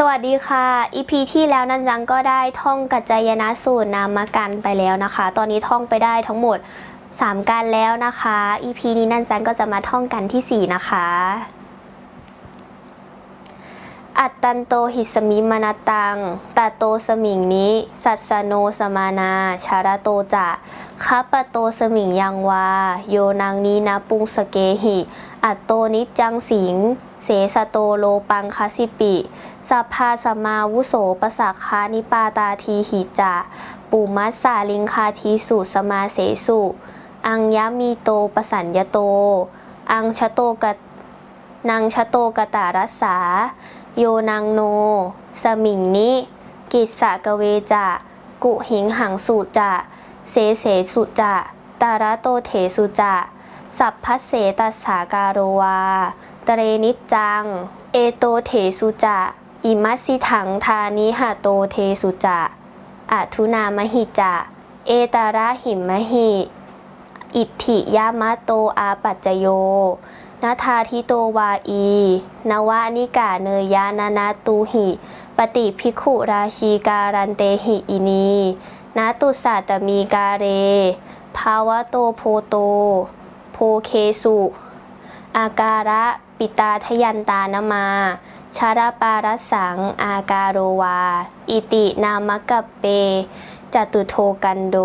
สวัสดีค่ะ EP ที่แล้วนันจังก็ได้ท่องกัจจายนะสูตรนามกันไปแล้วนะคะ ตอนนี้ท่องไปได้ทั้งหมด 3 การแล้วนะคะ EP นี้นันจังก็จะมาท่องกันทีสี่4 นะคะ อัตตันโตหิสมิมานาตังตาโตสมิงนี้ สัสโนสมานาชาระโตจะคาปโตสมิงยังวา โยนังนีนาปุงสเกหิ อัตโตนิจังสิง เสสโตโลปังคาสิปิสัพพาสมาวุโสปสักคานิปาตาทีหิจะปุมัสสาลิงคาทีสุสมาเสสุ อังยะมีโตปสัญญโต อังชะโตกะนางชะโตกตารัสสา โยนังโน สมิงนิ กิสะกะเวจะ กุหิงหังสุจะ เสเสสุจะ ตาระโตเถสุจะ สัพพเสตัสสาการโรวา ตเรนิจจัง เอโตเถสุจะ อิมัสสิถังทานิหะโตเทสุจะอัทุนามหิจะ เอตาระหิมมหิ อิทธิยามะโตอาปัจจโยนาทาทิโตวาอี นวานิกาเนยานานาตูหิ ปฏิภิกขุราชีการันเตหิอินีนาตุสัตมีกาเร ภาวะโตโพโต โพเคสุ อาการะ ปิตาทยันตานมาชาราปารัสัง อาการโรวา อิตินามกัปเป จตุโทกันโด